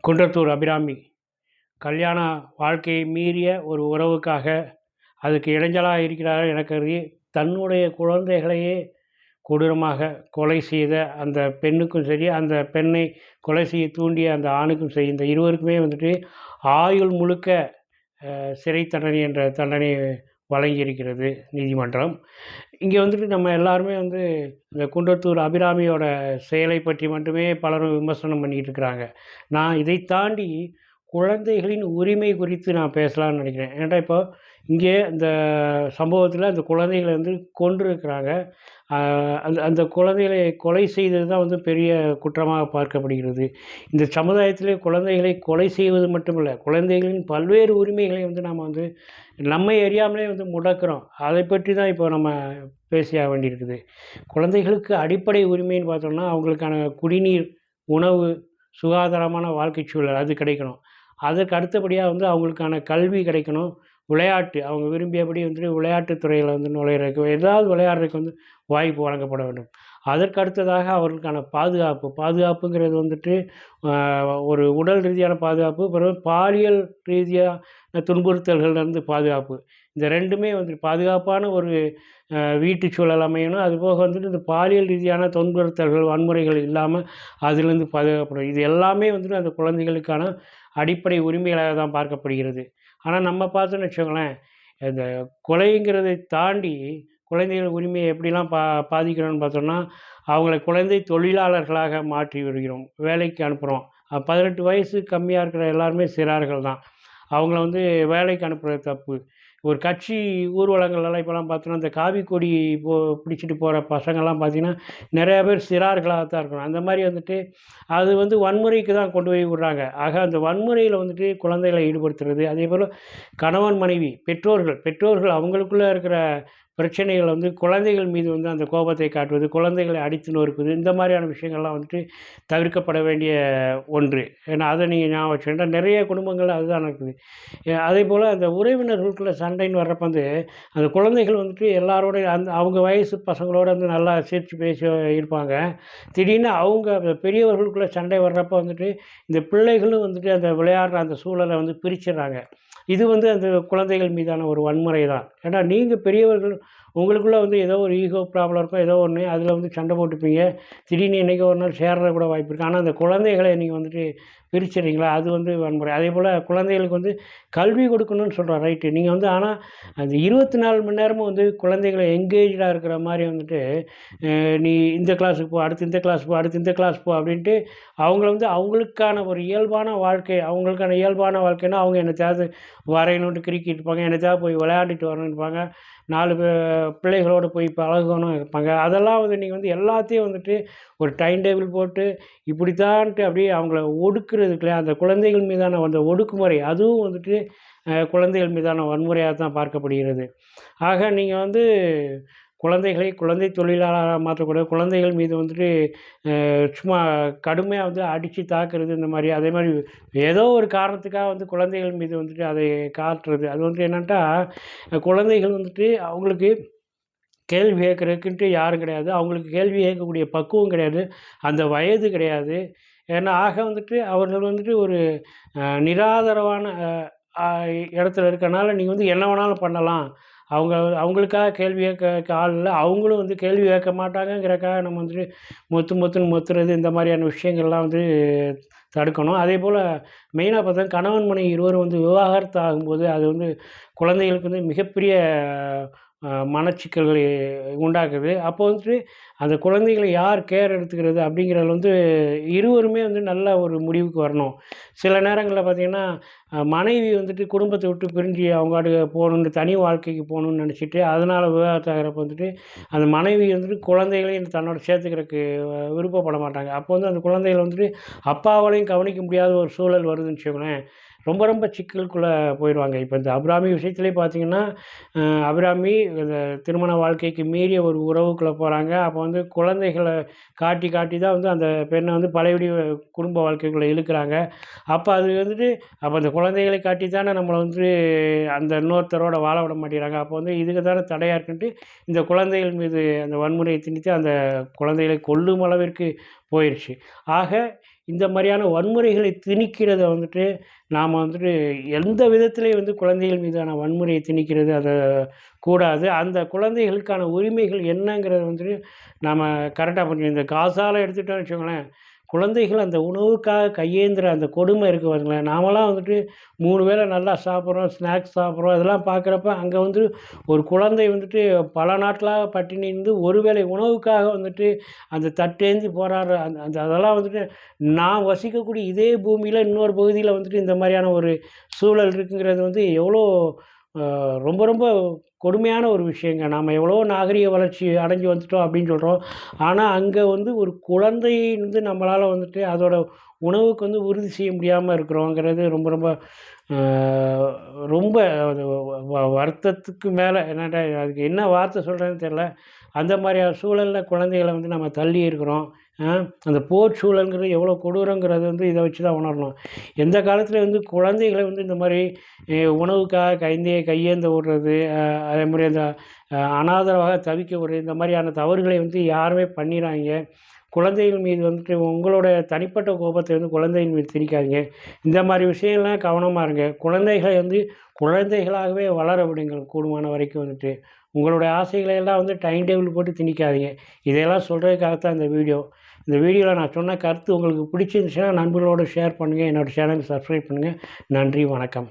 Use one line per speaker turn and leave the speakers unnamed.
குன்றத்தூர் அபிராமி கல்யாண வாழ்க்கையை மீறிய ஒரு உறவுக்காக அதுக்கு இடைஞ்சலாக இருக்கிறார்கள் என கருதி தன்னுடைய குழந்தைகளையே கொடூரமாக கொலை செய்த அந்த பெண்ணுக்கும் சரி அந்த பெண்ணை கொலை செய்ய தூண்டிய அந்த ஆணுக்கும் சரி இந்த இருவருக்குமே வந்துட்டு ஆயுள் முழுக்க சிறை தண்டனை என்ற தண்டனை வழங்கியிருக்கிறது நீதிமன்றம். இங்கே வந்துட்டு நம்ம எல்லாருமே வந்து இந்த குன்றத்தூர் அபிராமியோட செயலை பற்றி மட்டுமே பலரும் விமர்சனம் பண்ணிக்கிட்டு இருக்கிறாங்க. நான் இதை தாண்டி குழந்தைகளின் உரிமை குறித்து நான் பேசலாம்னு நினைக்கிறேன். ஏன்டா இப்போ இங்கே இந்த சம்பவத்தில் அந்த குழந்தைகளை வந்து கொன்றிருக்கிறாங்க. அந்த அந்த குழந்தைகளை கொலை செய்தது தான் வந்து பெரிய குற்றமாக பார்க்கப்படுகிறது. இந்த சமுதாயத்திலே குழந்தைகளை கொலை செய்வது மட்டுமில்லை குழந்தைகளின் பல்வேறு உரிமைகளை வந்து நாம் வந்து நம்மை அறியாமலே வந்து முடக்கிறோம். அதை பற்றி தான் இப்போ நம்ம பேசியாக வேண்டியிருக்குது. குழந்தைகளுக்கு அடிப்படை உரிமைன்னு பார்த்தோம்னா அவங்களுக்கான குடிநீர் உணவு சுகாதாரமான வாழ்க்கை சூழல் அது கிடைக்கணும். அதற்கு அடுத்தபடியாக வந்து அவங்களுக்கான கல்வி கிடைக்கணும். விளையாட்டு அவங்க விரும்பியபடி வந்துட்டு விளையாட்டுத் துறையில் வந்து நுழையிறதுக்கு ஏதாவது விளையாடுறதுக்கு வந்து வாய்ப்பு வழங்கப்பட வேண்டும். அதற்கு அடுத்ததாக அவர்களுக்கான பாதுகாப்பு. பாதுகாப்புங்கிறது வந்துட்டு ஒரு உடல் ரீதியான பாதுகாப்பு பிறகு பாலியல் ரீதியாக துன்புறுத்தல்கள்லேருந்து பாதுகாப்பு. இந்த ரெண்டுமே வந்து பாதுகாப்பான ஒரு வீட்டு சூழல் அமையணும். அதுபோக வந்துட்டு இந்த பாலியல் ரீதியான துன்புறுத்தல்கள் வன்முறைகள் இல்லாமல் அதுலேருந்து பாதுகாக்கப்படும் இது எல்லாமே வந்துட்டு அந்த குழந்தைகளுக்கான அடிப்படை உரிமைகளாக தான் பார்க்கப்படுகிறது. ஆனால் நம்ம பார்த்தோன்னு வச்சுக்கோங்களேன் இந்த கொலைங்கிறதை தாண்டி குழந்தைகள் உரிமையை எப்படிலாம் பா பாதிக்கிறோன்னு பார்த்தோம்னா அவங்கள குழந்தை தொழிலாளர்களாக மாற்றி வருகிறோம் வேலைக்கு அனுப்புகிறோம் பதினெட்டு வயசு கம்மியாக இருக்கிற எல்லாருமே சிறார்கள் தான். அவங்கள வந்து வேலைக்கு அனுப்புகிறது தப்பு. ஒரு கட்சி ஊர்வலங்கள்லாம் இப்போலாம் பார்த்தோன்னா இந்த காவி கொடி போ பிடிச்சிட்டு போகிற பசங்கள்லாம் பார்த்திங்கன்னா நிறையா பேர் சிறார்களாக தான் இருக்கணும். அந்த மாதிரி வந்துட்டு அது வந்து வன்முறைக்கு தான் கொண்டு போய் விட்றாங்க. ஆக அந்த வன்முறையில் வந்துட்டு குழந்தைகளை ஈடுபடுத்துறது அதே போல் கணவன் மனைவி பெற்றோர்கள் பெற்றோர்கள் அவங்களுக்குள்ளே இருக்கிற பிரச்சனைகள் வந்து குழந்தைகள் மீது வந்து அந்த கோபத்தை காட்டுவது குழந்தைகளை அடித்து நொறுக்குது இந்த மாதிரியான விஷயங்கள்லாம் வந்துட்டு தவிர்க்கப்பட வேண்டிய ஒன்று. ஏன்னா அதை நீங்கள் ஞாபகம் வச்சுக்கிட்டால் நிறைய குடும்பங்கள் அதுதான் இருக்குது அதே போல் அந்த உறவினர்களுக்குள்ள சண்டைன்னு வர்றப்ப வந்து அந்த குழந்தைகள் வந்துட்டு எல்லாரோட அந்த அவங்க வயசு பசங்களோட வந்து நல்லா சிரித்து பேசி இருப்பாங்க. திடீர்னு அவங்க பெரியவர்களுக்குள்ள சண்டை வர்றப்போ வந்துட்டு இந்த பிள்ளைகளும் வந்துட்டு அந்த விளையாடுற அந்த சூழலை வந்து பிரிச்சிடுறாங்க. இது வந்து அந்த குழந்தைகள் மீதான ஒரு வன்முறை தான் ஏன்னா நீங்கள் பெரியவர்கள் உங்களுக்குள்ளே வந்து ஏதோ ஒரு ஈகோ ப்ராப்ளம் இருக்கும் ஏதோ ஒன்று அதில் வந்து சண்டை போட்டுப்பீங்க. திடீர்னு என்றைக்கோ ஒரு நாள் சேர்ற கூட வாய்ப்பு இருக்குது ஆனால் அந்த குழந்தைகளை நீங்கள் வந்துட்டு பிரிச்சுறீங்களா அது வந்து வன்முறை. அதே போல் குழந்தைகளுக்கு வந்து கல்வி கொடுக்கணும்னு சொல்கிறோம் ரைட்டு நீங்கள் வந்து ஆனால் அந்த இருபத்தி நாலு மணி நேரமும் வந்து குழந்தைகளை எங்கேஜாக இருக்கிற மாதிரி வந்துட்டு நீ இந்த கிளாஸுக்கு போ அடுத்து இந்த கிளாஸ் போ அடுத்து இந்த கிளாஸ் போ அப்படின்ட்டு அவங்கள வந்து அவங்களுக்கான ஒரு இயல்பான வாழ்க்கை அவங்களுக்கான இயல்பான வாழ்க்கைன்னா அவங்க என்னத்தையாவது வரையணுன்ட்டு கிரிக்கெட் இருப்பாங்க என்னத்தையாவது போய் விளையாண்டுட்டு வரணும்னு இருப்பாங்க நாலு பிள்ளைகளோடு போய் பழகணும் இருப்பாங்க. அதெல்லாம் வந்து நீங்கள் வந்து எல்லாத்தையும் வந்துட்டு ஒரு டைம் டேபிள் போட்டு இப்படித்தான்ட்டு அப்படியே அவங்கள ஒடுக்குற ஒடுக்குறதுக்கு அந்த குழந்தைகள் மீதான அந்த ஒடுக்குமுறை அதுவும் வந்துட்டு குழந்தைகள் மீதான வன்முறையாக தான் பார்க்கப்படுகிறது. ஆக நீங்கள் வந்து குழந்தைகளை குழந்தை தொழிலாளராக மாற்றக்கூடாது. குழந்தைகள் மீது வந்துட்டு சும்மா கடுமையாக வந்து அடித்து தாக்குறது இந்த மாதிரி அதே மாதிரி ஏதோ ஒரு காரணத்துக்காக வந்து குழந்தைகள் மீது வந்துட்டு அதை காட்டுறது. அது வந்துட்டு என்னென்னா குழந்தைகள் வந்துட்டு அவங்களுக்கு கேள்வி கேட்குறதுக்குன்ட்டு யாரும் கிடையாது. அவங்களுக்கு கேள்வி கேட்கக்கூடிய பக்குவம் கிடையாது. அந்த வயது கிடையாது. ஏன்னா ஆக வந்துட்டு அவர்கள் வந்துட்டு ஒரு நிராதரவான இடத்துல இருக்கனால நீங்கள் வந்து என்ன வேணாலும் பண்ணலாம். அவங்க அவங்களுக்காக கேள்வி கேட்க ஆள் இல்லை. அவங்களும் வந்து கேள்வி கேட்க மாட்டாங்கங்கிறக்காக நம்ம வந்துட்டு மொத்து மொத்துன்னு மொத்துறது இந்த மாதிரியான விஷயங்கள்லாம் வந்து தடுக்கணும். அதே போல் மெயினாக பார்த்தா கணவன் மனை இருவரும் வந்து விவாகரத்து ஆகும்போது அது வந்து குழந்தைகளுக்கு வந்து மிகப்பெரிய மனச்சிக்கல்களை உண்டாக்குது. அப்போ வந்துட்டு அந்த குழந்தைகளை யார் கேர் எடுத்துக்கிறது அப்படிங்கிறது வந்து இருவருமே வந்து நல்ல ஒரு முடிவுக்கு வரணும். சில நேரங்களில் பார்த்திங்கன்னா மனைவி வந்துட்டு குடும்பத்தை விட்டு பிரிஞ்சு அவங்க போகணுன்னு தனி வாழ்க்கைக்கு போகணுன்னு நினச்சிட்டு அதனால் விவாகரத்து வந்துட்டு அந்த மனைவி வந்துட்டு குழந்தைகளையும் தன்னோட சேர்த்துக்கிறதுக்கு விருப்பப்பட மாட்டாங்க. அப்போ வந்து அந்த குழந்தைகள் வந்துட்டு அப்பாவாலையும் கவனிக்க முடியாத ஒரு சூழல் வருதுன்னு வச்சுக்கோங்களேன். ரொம்ப ரொம்ப சிக்கலுக்குள்ளே போயிடுவாங்க இப்போ இந்த அபிராமி விஷயத்துலேயே பார்த்தீங்கன்னா அபிராமி இந்த திருமண வாழ்க்கைக்கு மீறிய ஒரு உறவுக்குள்ளே போகிறாங்க அப்போ வந்து குழந்தைகளை காட்டி காட்டி தான் வந்து அந்த பெண்ணை வந்து பழையபடி குடும்ப வாழ்க்கைக்குள்ளே இழுக்கிறாங்க. அப்போ அது வந்துட்டு அப்போ அந்த குழந்தைகளை காட்டி தானே நம்மளை வந்து அந்த இன்னொருத்தரோட வாழ விட மாட்டேங்கிறாங்க. அப்போ வந்து இதுக்கு தானே தடையாக இருக்குன்ட்டு இந்த குழந்தைகள் மீது அந்த வன்முறையை திணித்து அந்த குழந்தைகளை கொல்லும் அளவிற்கு போயிடுச்சு ஆக இந்த மாதிரியான வன்முறைகளை திணிக்கிறத வந்துட்டு நாம் வந்துட்டு எந்த விதத்திலையும் வந்து குழந்தைகள் மீதான வன்முறையை திணிக்கிறது அதை கூடாது. அந்த குழந்தைகளுக்கான உரிமைகள் என்னங்கிறத வந்துட்டு நாம் கரெக்டாக பண்ணி இந்த காசால் எடுத்துக்கிட்டோம்னு வச்சுக்கோங்களேன் குழந்தைகள் அந்த உணவுக்காக கையேந்துற அந்த கொடுமை இருக்குது பாருங்களேன். நாமெல்லாம் வந்துட்டு மூணு வேளை நல்லா சாப்பிட்றோம் ஸ்நாக்ஸ் சாப்பிட்றோம் இதெல்லாம் பார்க்குறப்ப அங்கே வந்து ஒரு குழந்தை வந்துட்டு பல நாட்களாக பட்டினி இருந்து ஒரு வேளை உணவுக்காக வந்துட்டு அந்த தட்டேந்தி போராடுற அந்த அந்த அதெல்லாம் வந்துட்டு நான் வசிக்கக்கூடிய இதே பூமியில் இன்னொரு பகுதியில் வந்துட்டு இந்த மாதிரியான ஒரு சூழல் இருக்குங்கிறது வந்து எவ்வளோ ரொம்ப ரொம்ப கொடுமையான ஒரு விஷயங்க. நாம் எவ்வளோ நாகரிக வளர்ச்சி அடைஞ்சு வந்துட்டோம் அப்படின்னு சொல்கிறோம் ஆனால் அங்கே வந்து ஒரு குழந்தை வந்து நம்மளால் வந்துட்டு அதோட உணவுக்கு வந்து உறுதி செய்ய முடியாமல் இருக்கிறோங்கிறது ரொம்ப ரொம்ப ரொம்ப வருத்தத்துக்கு மேலே. என்னடா அதுக்கு என்ன வார்த்தை சொல்கிறேன்னு தெரில அந்த மாதிரியான சூழலில் குழந்தைகளை வந்து நம்ம தள்ளி இருக்கிறோம். அந்த போர் சூழல்ங்கிறது எவ்வளோ கொடூரங்கிறது வந்து இதை வச்சு தான் உணரணும். எந்த காலத்தில் வந்து குழந்தைகளை வந்து இந்த மாதிரி உணவுக்காக கைந்தே கையேந்த விடுறது அதே மாதிரி அந்த அனாதரவாக தவிக்க விடுறது இந்த மாதிரியான தவறுகளை வந்து யாருமே பண்ணிடுறாங்க குழந்தைகள் மீது வந்துட்டு உங்களோட தனிப்பட்ட கோபத்தை வந்து குழந்தைகள் மீது திணிக்காதீங்க. இந்த மாதிரி விஷயம்லாம் கவனமாக இருங்க. குழந்தைகளை வந்து குழந்தைகளாகவே வளர விடுங்கள் கூடுமான வரைக்கும் வந்துட்டு. உங்களுடைய ஆசைகளை எல்லாம் வந்து டைம் டேபிள் போட்டு திணிக்காதீங்க. இதையெல்லாம் சொல்கிறதுக்காகத்தான் இந்த வீடியோ இந்த வீடியோவில் நான் சொன்ன கருத்து உங்களுக்கு பிடிச்சிருந்துச்சுன்னா நண்பர்களோடு ஷேர் பண்ணுங்கள் என்னோடய சேனல் சப்ஸ்கிரைப் பண்ணுங்கள் நன்றி வணக்கம்.